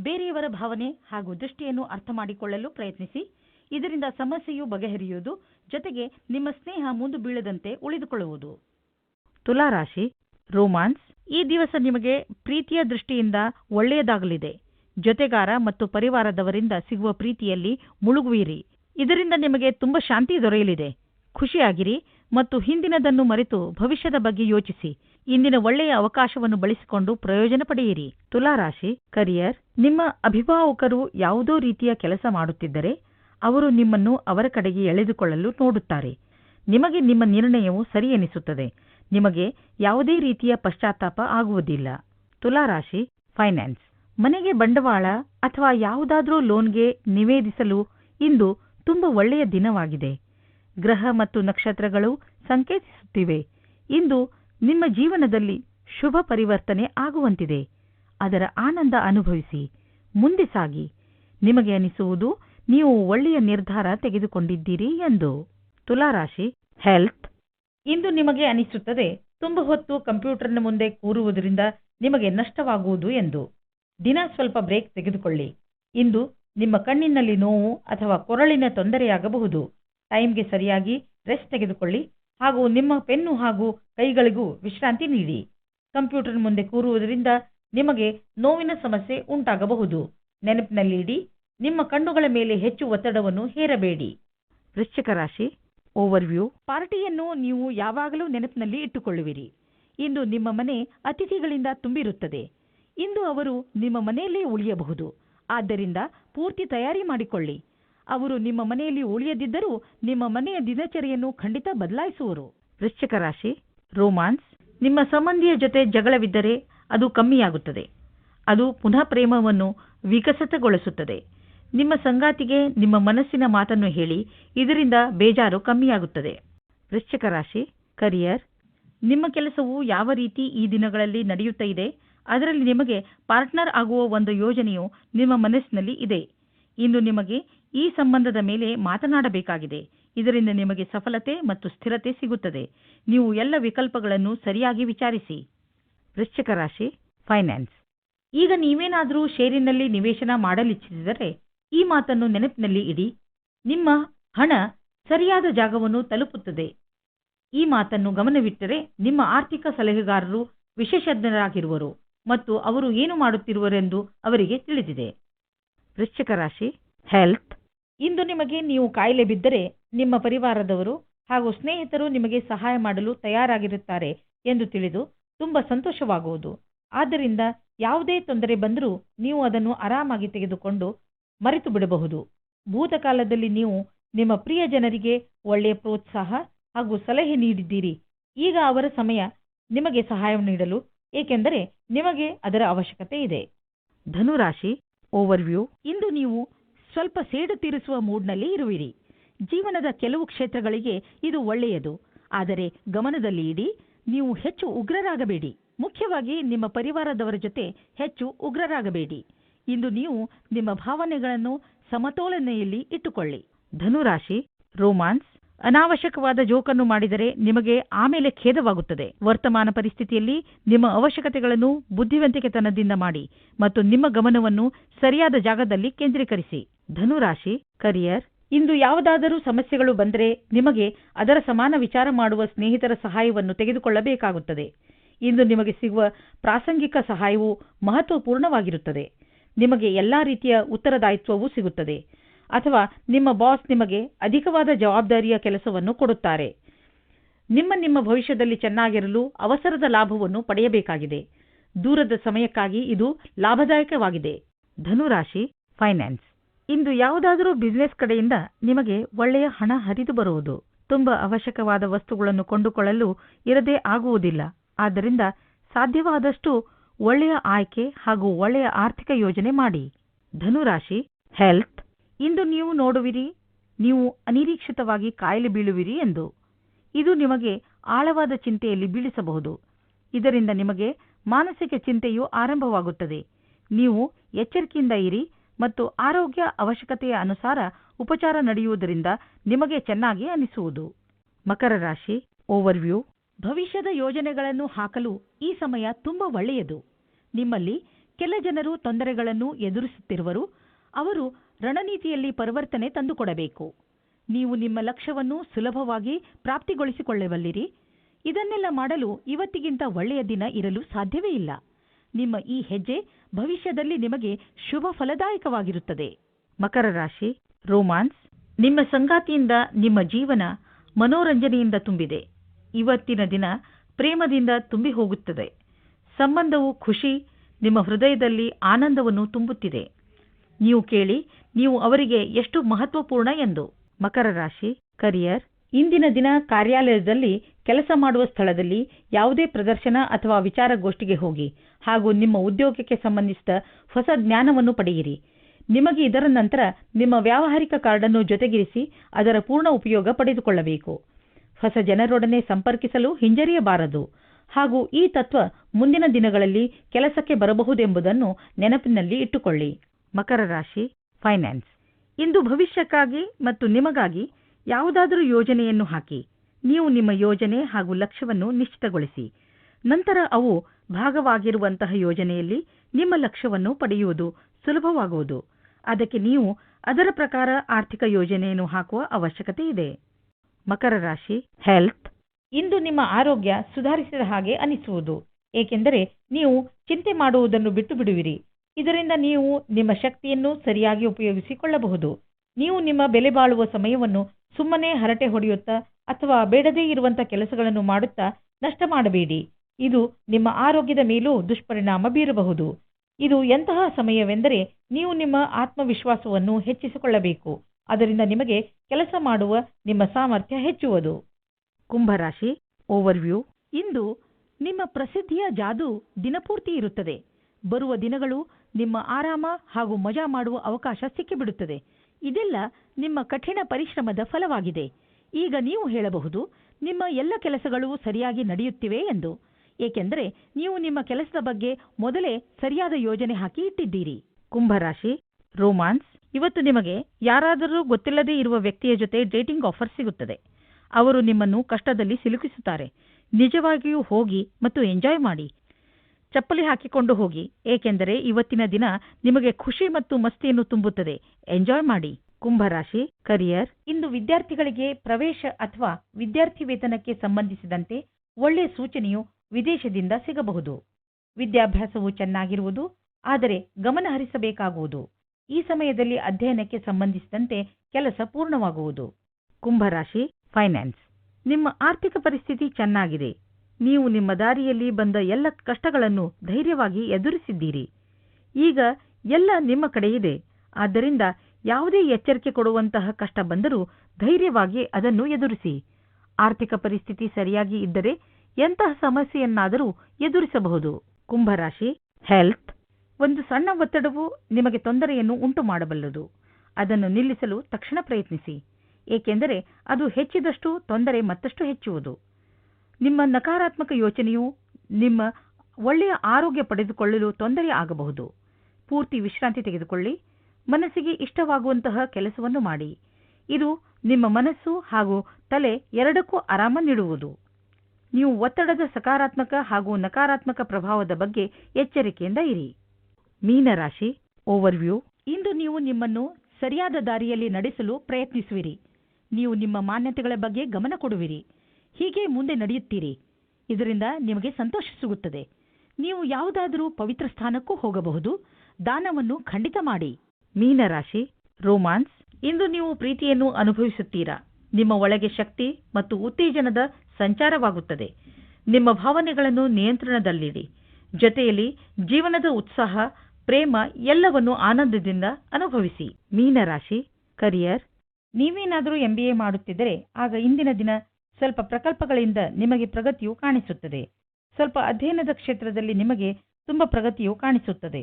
ಬೇರೆಯವರ ಭಾವನೆ ಹಾಗೂ ದೃಷ್ಟಿಯನ್ನು ಅರ್ಥ ಮಾಡಿಕೊಳ್ಳಲು ಪ್ರಯತ್ನಿಸಿ. ಇದರಿಂದ ಸಮಸ್ಯೆಯು ಬಗೆಹರಿಯುವುದು, ಜೊತೆಗೆ ನಿಮ್ಮ ಸ್ನೇಹ ಮುಂದು ಬೀಳದಂತೆ ಉಳಿದುಕೊಳ್ಳುವುದು. ತುಲಾರಾಶಿ, ರೋಮಾನ್ಸ್, ಈ ದಿವಸ ನಿಮಗೆ ಪ್ರೀತಿಯ ದೃಷ್ಟಿಯಿಂದ ಒಳ್ಳೆಯದಾಗಲಿದೆ. ಜೊತೆಗಾರ ಮತ್ತು ಪರಿವಾರದವರಿಂದ ಸಿಗುವ ಪ್ರೀತಿಯಲ್ಲಿ ಮುಳುಗುವಿರಿ. ಇದರಿಂದ ನಿಮಗೆ ತುಂಬ ಶಾಂತಿ ದೊರೆಯಲಿದೆ. ಖುಷಿಯಾಗಿರಿ ಮತ್ತು ಹಿಂದಿನದನ್ನು ಮರೆತು ಭವಿಷ್ಯದ ಬಗ್ಗೆ ಯೋಚಿಸಿ. ಇಂದಿನ ಒಳ್ಳೆಯ ಅವಕಾಶವನ್ನು ಬಳಸಿಕೊಂಡು ಪ್ರಯೋಜನ ಪಡೆಯಿರಿ. ತುಲಾರಾಶಿ, ಕರಿಯರ್, ನಿಮ್ಮ ಅಭಿಭಾವಕರು ಯಾವುದೋ ರೀತಿಯ ಕೆಲಸ ಮಾಡುತ್ತಿದ್ದರೆ ಅವರು ನಿಮ್ಮನ್ನು ಅವರ ಕಡೆಗೆ ಎಳೆದುಕೊಳ್ಳಲು ನೋಡುತ್ತಾರೆ. ನಿಮಗೆ ನಿಮ್ಮ ನಿರ್ಣಯವು ಸರಿ ಎನಿಸುತ್ತದೆ ನಿಮಗೆ ಯಾವುದೇ ರೀತಿಯ ಪಶ್ಚಾತ್ತಾಪ ಆಗುವುದಿಲ್ಲ. ತುಲಾರಾಶಿ ಫೈನಾನ್ಸ್ ಮನೆಗೆ ಬಂಡವಾಳ ಅಥವಾ ಯಾವುದಾದ್ರೂ ಲೋನ್ಗೆ ನಿವೇದಿಸಲು ಇಂದು ತುಂಬ ಒಳ್ಳೆಯ ದಿನವಾಗಿದೆ. ಗ್ರಹ ಮತ್ತು ನಕ್ಷತ್ರಗಳು ಸಂಕೇತಿಸುತ್ತಿವೆ. ಇಂದು ನಿಮ್ಮ ಜೀವನದಲ್ಲಿ ಶುಭ ಪರಿವರ್ತನೆ ಆಗುವಂತಿದೆ. ಅದರ ಆನಂದ ಅನುಭವಿಸಿ. ಮುಂದೆ ಸಾಗಿ. ನಿಮಗೆ ಅನಿಸುವುದು ನೀವು ಒಳ್ಳೆಯ ನಿರ್ಧಾರ ತೆಗೆದುಕೊಂಡಿದ್ದೀರಿ ಎಂದು. ತುಲಾರಾಶಿ ಹೆಲ್ತ್ ಇಂದು ನಿಮಗೆ ಅನಿಸುತ್ತದೆ, ತುಂಬ ಹೊತ್ತು ಕಂಪ್ಯೂಟರ್ನ ಮುಂದೆ ಕೂರುವುದರಿಂದ ನಿಮಗೆ ನಷ್ಟವಾಗುವುದು ಎಂದು. ದಿನ ಸ್ವಲ್ಪ ಬ್ರೇಕ್ ತೆಗೆದುಕೊಳ್ಳಿ. ಇಂದು ನಿಮ್ಮ ಕಣ್ಣಿನಲ್ಲಿ ನೋವು ಅಥವಾ ಕೊರಳಿನ ತೊಂದರೆಯಾಗಬಹುದು. ಟೈಮ್ಗೆ ಸರಿಯಾಗಿ ರೆಸ್ಟ್ ತೆಗೆದುಕೊಳ್ಳಿ ಹಾಗೂ ನಿಮ್ಮ ಪೆನ್ನು ಹಾಗೂ ಕೈಗಳಿಗೂ ವಿಶ್ರಾಂತಿ ನೀಡಿ. ಕಂಪ್ಯೂಟರ್ ಮುಂದೆ ಕೂರುವುದರಿಂದ ನಿಮಗೆ ನೋವಿನ ಸಮಸ್ಯೆ ಉಂಟಾಗಬಹುದು. ನೆನಪಿನಲ್ಲಿಡಿ ನಿಮ್ಮ ಕಣ್ಣುಗಳ ಮೇಲೆ ಹೆಚ್ಚು ಒತ್ತಡವನ್ನು ಹೇರಬೇಡಿ. ವೃಶ್ಚಿಕ ರಾಶಿ ಓವರ್ವ್ಯೂ ಪಾರ್ಟಿಯನ್ನು ನೀವು ಯಾವಾಗಲೂ ನೆನಪಿನಲ್ಲಿ ಇಟ್ಟುಕೊಳ್ಳುವಿರಿ. ಇಂದು ನಿಮ್ಮ ಮನೆ ಅತಿಥಿಗಳಿಂದ ತುಂಬಿರುತ್ತದೆ. ಇಂದು ಅವರು ನಿಮ್ಮ ಮನೆಯಲ್ಲೇ ಉಳಿಯಬಹುದು. ಆದ್ದರಿಂದ ಪೂರ್ತಿ ತಯಾರಿ ಮಾಡಿಕೊಳ್ಳಿ. ಅವರು ನಿಮ್ಮ ಮನೆಯಲ್ಲಿ ಉಳಿಯದಿದ್ದರೂ ನಿಮ್ಮ ಮನೆಯ ದಿನಚರಿಯನ್ನು ಖಂಡಿತ ಬದಲಾಯಿಸುವರು. ವೃಶ್ಚಿಕ ರಾಶಿ ರೋಮಾನ್ಸ್ ನಿಮ್ಮ ಸಂಬಂಧಿಯ ಜೊತೆ ಜಗಳವಿದ್ದರೆ ಅದು ಕಮ್ಮಿಯಾಗುತ್ತದೆ. ಅದು ಪುನಃ ಪ್ರೇಮವನ್ನು ವಿಕಸಿತಗೊಳಿಸುತ್ತದೆ. ನಿಮ್ಮ ಸಂಗಾತಿಗೆ ನಿಮ್ಮ ಮನಸ್ಸಿನ ಮಾತನ್ನು ಹೇಳಿ, ಇದರಿಂದ ಬೇಜಾರು ಕಮ್ಮಿಯಾಗುತ್ತದೆ. ವೃಶ್ಚಿಕ ರಾಶಿ ಕರಿಯರ್ ನಿಮ್ಮ ಕೆಲಸವು ಯಾವ ರೀತಿ ಈ ದಿನಗಳಲ್ಲಿ ನಡೆಯುತ್ತಾ ಇದೆ? ಅದರಲ್ಲಿ ನಿಮಗೆ ಪಾರ್ಟ್ನರ್ ಆಗುವ ಒಂದು ಯೋಜನೆಯು ನಿಮ್ಮ ಮನಸ್ಸಿನಲ್ಲಿ ಇದೆ. ಇಂದು ನಿಮಗೆ ಈ ಸಂಬಂಧದ ಮೇಲೆ ಮಾತನಾಡಬೇಕಾಗಿದೆ. ಇದರಿಂದ ನಿಮಗೆ ಸಫಲತೆ ಮತ್ತು ಸ್ಥಿರತೆ ಸಿಗುತ್ತದೆ. ನೀವು ಎಲ್ಲ ವಿಕಲ್ಪಗಳನ್ನು ಸರಿಯಾಗಿ ವಿಚಾರಿಸಿ. ವೃಶ್ಚಿಕ ರಾಶಿ ಫೈನಾನ್ಸ್ ಈಗ ನೀವೇನಾದರೂ ಷೇರಿನಲ್ಲಿ ನಿವೇಶನ ಮಾಡಲಿಚ್ಛಿಸಿದರೆ ಈ ಮಾತನ್ನು ನೆನಪಿನಲ್ಲಿ ಇಡಿ. ನಿಮ್ಮ ಹಣ ಸರಿಯಾದ ಜಾಗವನ್ನು ತಲುಪುತ್ತದೆ. ಈ ಮಾತನ್ನು ಗಮನವಿಟ್ಟರೆ ನಿಮ್ಮ ಆರ್ಥಿಕ ಸಲಹೆಗಾರರು ವಿಶೇಷಜ್ಞರಾಗಿರುವರು ಮತ್ತು ಅವರು ಏನು ಮಾಡುತ್ತಿರುವರೆಂದು ಅವರಿಗೆ ತಿಳಿದಿದೆ. ವೃಶ್ಚಿಕ ರಾಶಿ ಹೆಲ್ತ್ ಇಂದು ನಿಮಗೆ ನೀವು ಕಾಯಿಲೆ ಬಿದ್ದರೆ ನಿಮ್ಮ ಪರಿವಾರದವರು ಹಾಗೂ ಸ್ನೇಹಿತರು ನಿಮಗೆ ಸಹಾಯ ಮಾಡಲು ತಯಾರಾಗಿರುತ್ತಾರೆ ಎಂದು ತಿಳಿದು ತುಂಬಾ ಸಂತೋಷವಾಗುವುದು. ಆದ್ದರಿಂದ ಯಾವುದೇ ತೊಂದರೆ ಬಂದರೂ ನೀವು ಅದನ್ನು ಆರಾಮಾಗಿ ತೆಗೆದುಕೊಂಡು ಮರೆತು ಬಿಡಬಹುದು. ಭೂತಕಾಲದಲ್ಲಿ ನೀವು ನಿಮ್ಮ ಪ್ರಿಯ ಜನರಿಗೆ ಒಳ್ಳೆಯ ಪ್ರೋತ್ಸಾಹ ಹಾಗೂ ಸಲಹೆ ನೀಡಿದ್ದೀರಿ. ಈಗ ಅವರ ಸಮಯ ನಿಮಗೆ ಸಹಾಯ ನೀಡಲು, ಏಕೆಂದರೆ ನಿಮಗೆ ಅದರ ಅವಶ್ಯಕತೆ ಇದೆ. ಧನುರಾಶಿ ಓವರ್ವ್ಯೂ ಇಂದು ನೀವು ಸ್ವಲ್ಪ ಸೇಡು ತೀರಿಸುವ ಮೂಡ್ನಲ್ಲಿ ಇರುವಿರಿ. ಜೀವನದ ಕೆಲವು ಕ್ಷೇತ್ರಗಳಿಗೆ ಇದು ಒಳ್ಳೆಯದು. ಆದರೆ ಗಮನದಲ್ಲಿ ಇಡಿ, ನೀವು ಹೆಚ್ಚು ಉಗ್ರರಾಗಬೇಡಿ. ಮುಖ್ಯವಾಗಿ ನಿಮ್ಮ ಪರಿವಾರದವರ ಜೊತೆ ಹೆಚ್ಚು ಉಗ್ರರಾಗಬೇಡಿ. ಇಂದು ನೀವು ನಿಮ್ಮ ಭಾವನೆಗಳನ್ನು ಸಮತೋಲನೆಯಲ್ಲಿ ಇಟ್ಟುಕೊಳ್ಳಿ. ಧನುರಾಶಿ, ರೋಮಾನ್ಸ್, ಅನಾವಶ್ಯಕವಾದ ಜೋಕನ್ನು ಮಾಡಿದರೆ ನಿಮಗೆ ಆಮೇಲೆ ಖೇದವಾಗುತ್ತದೆ. ವರ್ತಮಾನ ಪರಿಸ್ಥಿತಿಯಲ್ಲಿ ನಿಮ್ಮ ಅವಶ್ಯಕತೆಗಳನ್ನು ಬುದ್ಧಿವಂತಿಕೆತನದಿಂದ ಮಾಡಿ ಮತ್ತು ನಿಮ್ಮ ಗಮನವನ್ನು ಸರಿಯಾದ ಜಾಗದಲ್ಲಿ ಕೇಂದ್ರೀಕರಿಸಿ. ಧನುರಾಶಿ, ಕರಿಯರ್, ಇಂದು ಯಾವುದಾದರೂ ಸಮಸ್ಯೆಗಳು ಬಂದರೆ ನಿಮಗೆ ಅದರ ಸಮಾನ ವಿಚಾರ ಮಾಡುವ ಸ್ನೇಹಿತರ ಸಹಾಯವನ್ನು ತೆಗೆದುಕೊಳ್ಳಬೇಕಾಗುತ್ತದೆ. ಇಂದು ನಿಮಗೆ ಸಿಗುವ ಪ್ರಾಸಂಗಿಕ ಸಹಾಯವು ಮಹತ್ವಪೂರ್ಣವಾಗಿರುತ್ತದೆ. ನಿಮಗೆ ಎಲ್ಲಾ ರೀತಿಯ ಉತ್ತರದಾಯಿತ್ವವೂ ಸಿಗುತ್ತದೆ. ಅಥವಾ ನಿಮ್ಮ ಬಾಸ್ ನಿಮಗೆ ಅಧಿಕವಾದ ಜವಾಬ್ದಾರಿಯ ಕೆಲಸವನ್ನು ಕೊಡುತ್ತಾರೆ. ನಿಮ್ಮ ನಿಮ್ಮ ಭವಿಷ್ಯದಲ್ಲಿ ಚೆನ್ನಾಗಿರಲು ಅವಸರದ ಲಾಭವನ್ನು ಪಡೆಯಬೇಕಾಗಿದೆ. ದೂರದ ಸಮಯಕ್ಕಾಗಿ ಇದು ಲಾಭದಾಯಕವಾಗಿದೆ. ಧನುರಾಶಿ ಫೈನಾನ್ಸ್. ಇಂದು ಯಾವುದಾದರೂ ಬಿಸಿನೆಸ್ ಕಡೆಯಿಂದ ನಿಮಗೆ ಒಳ್ಳೆಯ ಹಣ ಹರಿದು ಬರುವುದು. ತುಂಬಾ ಅವಶ್ಯಕವಾದ ವಸ್ತುಗಳನ್ನು ಕೊಂಡುಕೊಳ್ಳಲು ಇರದೇ ಆಗುವುದಿಲ್ಲ. ಆದ್ದರಿಂದ ಸಾಧ್ಯವಾದಷ್ಟು ಒಳ್ಳೆಯ ಆಯ್ಕೆ ಹಾಗೂ ಒಳ್ಳೆಯ ಆರ್ಥಿಕ ಯೋಜನೆ ಮಾಡಿ. ಧನುರಾಶಿ ಹೆಲ್ತ್ ಇಂದು ನೀವು ನೋಡುವಿರಿ, ನೀವು ಅನಿರೀಕ್ಷಿತವಾಗಿ ಕಾಯಿಲೆ ಬೀಳುವಿರಿ ಎಂದು. ಇದು ನಿಮಗೆ ಆಳವಾದ ಚಿಂತೆಯಲ್ಲಿ ಬೀಳಿಸಬಹುದು. ಇದರಿಂದ ನಿಮಗೆ ಮಾನಸಿಕ ಚಿಂತೆಯು ಆರಂಭವಾಗುತ್ತದೆ. ನೀವು ಎಚ್ಚರಿಕೆಯಿಂದ ಇರಿ ಮತ್ತು ಆರೋಗ್ಯ ಅವಶ್ಯಕತೆಯ ಅನುಸಾರ ಉಪಚಾರ ನಡೆಯುವುದರಿಂದ ನಿಮಗೆ ಚೆನ್ನಾಗಿ ಅನಿಸುವುದು. ಮಕರ ರಾಶಿ ಓವರ್ವ್ಯೂ ಭವಿಷ್ಯದ ಯೋಜನೆಗಳನ್ನು ಹಾಕಲು ಈ ಸಮಯ ತುಂಬಾ ಒಳ್ಳೆಯದು. ನಿಮ್ಮಲ್ಲಿ ಕೆಲ ಜನರು ತೊಂದರೆಗಳನ್ನು ಎದುರಿಸುತ್ತಿರುವರು. ಅವರು ರಣನೀತಿಯಲ್ಲಿ ಪರಿವರ್ತನೆ ತಂದುಕೊಡಬೇಕು. ನೀವು ನಿಮ್ಮ ಲಕ್ಷ್ಯವನ್ನು ಸುಲಭವಾಗಿ ಪ್ರಾಪ್ತಿಗೊಳಿಸಿಕೊಳ್ಳಬಲ್ಲಿರಿ. ಇದನ್ನೆಲ್ಲ ಮಾಡಲು ಇವತ್ತಿಗಿಂತ ಒಳ್ಳೆಯ ದಿನ ಇರಲು ಸಾಧ್ಯವೇ ಇಲ್ಲ. ನಿಮ್ಮ ಈ ಹೆಜ್ಜೆ ಭವಿಷ್ಯದಲ್ಲಿ ನಿಮಗೆ ಶುಭ ಫಲದಾಯಕವಾಗಿರುತ್ತದೆ. ಮಕರ ರಾಶಿ, ರೋಮಾನ್ಸ್, ನಿಮ್ಮ ಸಂಗಾತಿಯಿಂದ ನಿಮ್ಮ ಜೀವನ ಮನೋರಂಜನೆಯಿಂದ ತುಂಬಿದೆ. ಇವತ್ತಿನ ದಿನ ಪ್ರೇಮದಿಂದ ತುಂಬಿ ಹೋಗುತ್ತದೆ. ಸಂಬಂಧವು ಖುಷಿ, ನಿಮ್ಮ ಹೃದಯದಲ್ಲಿ ಆನಂದವನ್ನು ತುಂಬುತ್ತಿದೆ. ನೀವು ಕೇಳಿ, ನೀವು ಅವರಿಗೆ ಎಷ್ಟು ಮಹತ್ವಪೂರ್ಣ ಎಂದು. ಮಕರ ರಾಶಿ, ಕರಿಯರ್, ಇಂದಿನ ದಿನ ಕಾರ್ಯಾಲಯದಲ್ಲಿ ಕೆಲಸ ಮಾಡುವ ಸ್ಥಳದಲ್ಲಿ ಯಾವುದೇ ಪ್ರದರ್ಶನ ಅಥವಾ ವಿಚಾರಗೋಷ್ಠಿಗೆ ಹೋಗಿ ಹಾಗೂ ನಿಮ್ಮ ಉದ್ಯೋಗಕ್ಕೆ ಸಂಬಂಧಿಸಿದ ಹೊಸ ಜ್ಞಾನವನ್ನು ಪಡೆಯಿರಿ. ನಿಮಗೆ ಇದರ ನಂತರ ನಿಮ್ಮ ವ್ಯಾವಹಾರಿಕ ಕಾರ್ಡನ್ನು ಜೊತೆಗಿರಿಸಿ ಅದರ ಪೂರ್ಣ ಉಪಯೋಗ ಪಡೆದುಕೊಳ್ಳಬೇಕು. ಹೊಸ ಜನರೊಡನೆ ಸಂಪರ್ಕಿಸಲು ಹಿಂಜರಿಯಬಾರದು. ಹಾಗೂ ಈ ತತ್ವ ಮುಂದಿನ ದಿನಗಳಲ್ಲಿ ಕೆಲಸಕ್ಕೆ ಬರಬಹುದೆಂಬುದನ್ನು ನೆನಪಿನಲ್ಲಿ ಇಟ್ಟುಕೊಳ್ಳಿ. ಮಕರ ರಾಶಿ ಫೈನಾನ್ಸ್ ಇಂದು ಭವಿಷ್ಯಕ್ಕಾಗಿ ಮತ್ತು ನಿಮಗಾಗಿ ಯಾವುದಾದರೂ ಯೋಜನೆಯನ್ನು ಹಾಕಿ. ನೀವು ನಿಮ್ಮ ಯೋಜನೆ ಹಾಗೂ ಲಕ್ಷ್ಯವನ್ನು ನಿಶ್ಚಿತಗೊಳಿಸಿ. ನಂತರ ಅವು ಭಾಗವಾಗಿರುವಂತಹ ಯೋಜನೆಯಲ್ಲಿ ನಿಮ್ಮ ಲಕ್ಷ್ಯವನ್ನು ಪಡೆಯುವುದು ಸುಲಭವಾಗುವುದು. ಅದಕ್ಕೆ ನೀವು ಅದರ ಪ್ರಕಾರ ಆರ್ಥಿಕ ಯೋಜನೆಯನ್ನು ಹಾಕುವ ಅವಶ್ಯಕತೆ ಇದೆ. ಮಕರ ರಾಶಿ ಹೆಲ್ತ್ ಇಂದು ನಿಮ್ಮ ಆರೋಗ್ಯ ಸುಧಾರಿಸಿದ ಹಾಗೆ ಅನಿಸುವುದು. ಏಕೆಂದರೆ ನೀವು ಚಿಂತೆ ಮಾಡುವುದನ್ನು ಬಿಟ್ಟು ಬಿಡುವಿರಿ. ಇದರಿಂದ ನೀವು ನಿಮ್ಮ ಶಕ್ತಿಯನ್ನು ಸರಿಯಾಗಿ ಉಪಯೋಗಿಸಿಕೊಳ್ಳಬಹುದು. ನೀವು ನಿಮ್ಮ ಬೆಲೆ ಬಾಳುವ ಸಮಯವನ್ನು ಸುಮ್ಮನೆ ಹರಟೆ ಹೊಡೆಯುತ್ತಾ ಅಥವಾ ಬೇಡದೇ ಇರುವಂಥ ಕೆಲಸಗಳನ್ನು ಮಾಡುತ್ತಾ ನಷ್ಟ ಮಾಡಬೇಡಿ. ಇದು ನಿಮ್ಮ ಆರೋಗ್ಯದ ಮೇಲೂ ದುಷ್ಪರಿಣಾಮ ಬೀರಬಹುದು. ಇದು ಎಂತಹ ಸಮಯವೆಂದರೆ ನೀವು ನಿಮ್ಮ ಆತ್ಮವಿಶ್ವಾಸವನ್ನು ಹೆಚ್ಚಿಸಿಕೊಳ್ಳಬೇಕು. ಅದರಿಂದ ನಿಮಗೆ ಕೆಲಸ ಮಾಡುವ ನಿಮ್ಮ ಸಾಮರ್ಥ್ಯ ಹೆಚ್ಚುವುದು. ಕುಂಭರಾಶಿ ಓವರ್ವ್ಯೂ ಇಂದು ನಿಮ್ಮ ಪ್ರಸಿದ್ಧಿಯ ಜಾದು ದಿನಪೂರ್ತಿ ಇರುತ್ತದೆ. ಬರುವ ದಿನಗಳು ನಿಮ್ಮ ಆರಾಮ ಹಾಗೂ ಮಜಾ ಮಾಡುವ ಅವಕಾಶ ಸಿಕ್ಕಿಬಿಡುತ್ತದೆ. ಇದೆಲ್ಲ ನಿಮ್ಮ ಕಠಿಣ ಪರಿಶ್ರಮದ ಫಲವಾಗಿದೆ. ಈಗ ನೀವು ಹೇಳಬಹುದು, ನಿಮ್ಮ ಎಲ್ಲ ಕೆಲಸಗಳು ಸರಿಯಾಗಿ ನಡೆಯುತ್ತಿವೆ ಎಂದು. ಏಕೆಂದರೆ, ನೀವು ನಿಮ್ಮ ಕೆಲಸದ ಬಗ್ಗೆ ಮೊದಲೇ ಸರಿಯಾದ ಯೋಜನೆ ಹಾಕಿ ಇಟ್ಟಿದ್ದೀರಿ. ಕುಂಭರಾಶಿ ರೋಮಾನ್ಸ್. ಇವತ್ತು ನಿಮಗೆ ಯಾರಾದರೂ ಗೊತ್ತಿಲ್ಲದೇ ಇರುವ ವ್ಯಕ್ತಿಯ ಜೊತೆ ಡೇಟಿಂಗ್ ಆಫರ್ ಸಿಗುತ್ತದೆ. ಅವರು ನಿಮ್ಮನ್ನು ಕಷ್ಟದಲ್ಲಿ ಸಿಲುಕಿಸುತ್ತಾರೆ. ನಿಜವಾಗಿಯೂ ಹೋಗಿ ಮತ್ತು ಎಂಜಾಯ್ ಮಾಡಿ. ಚಪ್ಪಲಿ ಹಾಕಿಕೊಂಡು ಹೋಗಿ, ಏಕೆಂದರೆ ಇವತ್ತಿನ ದಿನ ನಿಮಗೆ ಖುಷಿ ಮತ್ತು ಮಸ್ತಿಯನ್ನು ತುಂಬುತ್ತದೆ. ಎಂಜಾಯ್ ಮಾಡಿ. ಕುಂಭರಾಶಿ, ಕರಿಯರ್. ಇಂದು ವಿದ್ಯಾರ್ಥಿಗಳಿಗೆ ಪ್ರವೇಶ ಅಥವಾ ವಿದ್ಯಾರ್ಥಿ ವೇತನಕ್ಕೆ ಸಂಬಂಧಿಸಿದಂತೆ ಒಳ್ಳೆಯ ಸೂಚನೆಯು ವಿದೇಶದಿಂದ ಸಿಗಬಹುದು. ವಿದ್ಯಾಭ್ಯಾಸವು ಚೆನ್ನಾಗಿರುವುದು, ಆದರೆ ಗಮನ ಹರಿಸಬೇಕಾಗುವುದು ಈ ಸಮಯದಲ್ಲಿ ಅಧ್ಯಯನಕ್ಕೆ ಸಂಬಂಧಿಸಿದಂತೆ ಕೆಲಸ ಪೂರ್ಣವಾಗುವುದು. ಕುಂಭರಾಶಿ ಫೈನಾನ್ಸ್ ನಿಮ್ಮ ಆರ್ಥಿಕ ಪರಿಸ್ಥಿತಿ ಚೆನ್ನಾಗಿದೆ. ನೀವು ನಿಮ್ಮ ದಾರಿಯಲ್ಲಿ ಬಂದ ಎಲ್ಲ ಕಷ್ಟಗಳನ್ನು ಧೈರ್ಯವಾಗಿ ಎದುರಿಸಿದ್ದೀರಿ. ಈಗ ಎಲ್ಲ ನಿಮ್ಮ ಕಡೆ ಇದೆ. ಆದ್ದರಿಂದ ಯಾವುದೇ ಎಚ್ಚರಿಕೆ ಕೊಡುವಂತಹ ಕಷ್ಟ ಬಂದರೂ ಧೈರ್ಯವಾಗಿ ಅದನ್ನು ಎದುರಿಸಿ. ಆರ್ಥಿಕ ಪರಿಸ್ಥಿತಿ ಸರಿಯಾಗಿ ಇದ್ದರೆ ಎಂತಹ ಸಮಸ್ಯೆಯನ್ನಾದರೂ ಎದುರಿಸಬಹುದು. ಕುಂಭರಾಶಿ ಹೆಲ್ತ್ ಒಂದು ಸಣ್ಣ ಒತ್ತಡವು ನಿಮಗೆ ತೊಂದರೆಯನ್ನು ಉಂಟು ಮಾಡಬಲ್ಲದು ಅದನ್ನು ನಿಲ್ಲಿಸಲು ತಕ್ಷಣ ಪ್ರಯತ್ನಿಸಿ. ಏಕೆಂದರೆ ಅದು ಹೆಚ್ಚಿದಷ್ಟು ತೊಂದರೆ ಮತ್ತಷ್ಟು ಹೆಚ್ಚುವುದು. ನಿಮ್ಮ ನಕಾರಾತ್ಮಕ ಯೋಚನೆಯು ನಿಮ್ಮ ಒಳ್ಳೆಯ ಆರೋಗ್ಯ ಪಡೆದುಕೊಳ್ಳಲು ತೊಂದರೆ ಆಗಬಹುದು. ಪೂರ್ತಿ ವಿಶ್ರಾಂತಿ ತೆಗೆದುಕೊಳ್ಳಿ. ಮನಸ್ಸಿಗೆ ಇಷ್ಟವಾಗುವಂತಹ ಕೆಲಸವನ್ನು ಮಾಡಿ. ಇದು ನಿಮ್ಮ ಮನಸ್ಸು ಹಾಗೂ ತಲೆ ಎರಡಕ್ಕೂ ಆರಾಮ ನೀಡುವುದು. ನೀವು ಒತ್ತಡದ ಸಕಾರಾತ್ಮಕ ಹಾಗೂ ನಕಾರಾತ್ಮಕ ಪ್ರಭಾವದ ಬಗ್ಗೆ ಎಚ್ಚರಿಕೆಯಿಂದ ಇರಿ. ಮೀನರಾಶಿ ಓವರ್ವ್ಯೂ ಇಂದು ನೀವು ನಿಮ್ಮನ್ನು ಸರಿಯಾದ ದಾರಿಯಲ್ಲಿ ನಡೆಸಲು ಪ್ರಯತ್ನಿಸುವಿರಿ. ನೀವು ನಿಮ್ಮ ಮಾನ್ಯತೆಗಳ ಬಗ್ಗೆ ಗಮನ ಕೊಡುವಿರಿ. ಹೀಗೆ ಮುಂದೆ ನಡೆಯುತ್ತೀರಿ. ಇದರಿಂದ ನಿಮಗೆ ಸಂತೋಷ ಸಿಗುತ್ತದೆ. ನೀವು ಯಾವುದಾದರೂ ಪವಿತ್ರ ಸ್ಥಾನಕ್ಕೂ ಹೋಗಬಹುದು. ದಾನವನ್ನು ಖಂಡಿತ ಮಾಡಿ. ಮೀನರಾಶಿ ರೋಮಾನ್ಸ್ ಇಂದು ನೀವು ಪ್ರೀತಿಯನ್ನು ಅನುಭವಿಸುತ್ತೀರಾ? ನಿಮ್ಮ ಒಳಗೆ ಶಕ್ತಿ ಮತ್ತು ಉತ್ತೇಜನದ ಸಂಚಾರವಾಗುತ್ತದೆ. ನಿಮ್ಮ ಭಾವನೆಗಳನ್ನು ನಿಯಂತ್ರಣದಲ್ಲಿಡಿ. ಜೊತೆಯಲ್ಲಿ ಜೀವನದ ಉತ್ಸಾಹ ಪ್ರೇಮ ಎಲ್ಲವನ್ನು ಆನಂದದಿಂದ ಅನುಭವಿಸಿ. ಮೀನರಾಶಿ ಕರಿಯರ್ ನೀವೇನಾದರೂ ಎಂಬಿಎ ಮಾಡುತ್ತಿದ್ದರೆ ಆಗ ಇಂದಿನ ದಿನ ಸ್ವಲ್ಪ ಪ್ರಕಲ್ಪಗಳಿಂದ ನಿಮಗೆ ಪ್ರಗತಿಯು ಕಾಣಿಸುತ್ತದೆ. ಸ್ವಲ್ಪ ಅಧ್ಯಯನದ ಕ್ಷೇತ್ರದಲ್ಲಿ ನಿಮಗೆ ತುಂಬ ಪ್ರಗತಿಯು ಕಾಣಿಸುತ್ತದೆ.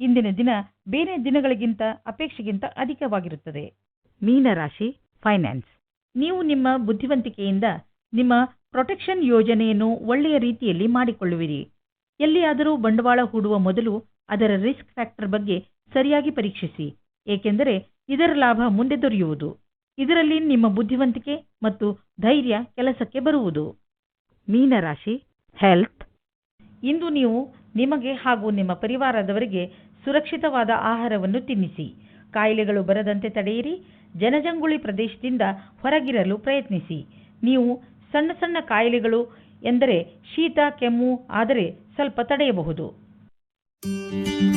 ಇಂದಿನ ದಿನ ಬೇರೆ ದಿನಗಳಿಗಿಂತ ಅಪೇಕ್ಷೆಗಿಂತ ಅಧಿಕವಾಗಿರುತ್ತದೆ. ಮೀನರಾಶಿ ಫೈನಾನ್ಸ್ ನೀವು ನಿಮ್ಮ ಬುದ್ಧಿವಂತಿಕೆಯಿಂದ ನಿಮ್ಮ ಪ್ರೊಟೆಕ್ಷನ್ ಯೋಜನೆಯನ್ನು ಒಳ್ಳೆಯ ರೀತಿಯಲ್ಲಿ ಮಾಡಿಕೊಳ್ಳುವಿರಿ. ಎಲ್ಲಿಯಾದರೂ ಬಂಡವಾಳ ಹೂಡುವ ಮೊದಲು ಅದರ ರಿಸ್ಕ್ ಫ್ಯಾಕ್ಟರ್ ಬಗ್ಗೆ ಸರಿಯಾಗಿ ಪರೀಕ್ಷಿಸಿ, ಏಕೆಂದರೆ ಇದರ ಲಾಭ ಮುಂದೆ ದೊರೆಯುವುದು. ಇದರಲ್ಲಿ ನಿಮ್ಮ ಬುದ್ಧಿವಂತಿಕೆ ಮತ್ತು ಧೈರ್ಯ ಕೆಲಸಕ್ಕೆ ಬರುವುದು. ಮೀನರಾಶಿ ಹೆಲ್ತ್ ಇಂದು ನೀವು ನಿಮಗೆ ಹಾಗೂ ನಿಮ್ಮ ಪರಿವಾರದವರಿಗೆ ಸುರಕ್ಷಿತವಾದ ಆಹಾರವನ್ನು ತಿನ್ನಿಸಿ. ಕಾಯಿಲೆಗಳು ಬರದಂತೆ ತಡೆಯಿರಿ, ಜನಜಂಗುಳಿ ಪ್ರದೇಶದಿಂದ ಹೊರಗಿರಲು ಪ್ರಯತ್ನಿಸಿ. ನೀವು ಸಣ್ಣ ಸಣ್ಣ ಕಾಯಿಲೆಗಳು ಎಂದರೆ ಶೀತ, ಕೆಮ್ಮು, ಆದರೆ ಸ್ವಲ್ಪ ತಡೆಯಬಹುದು. Música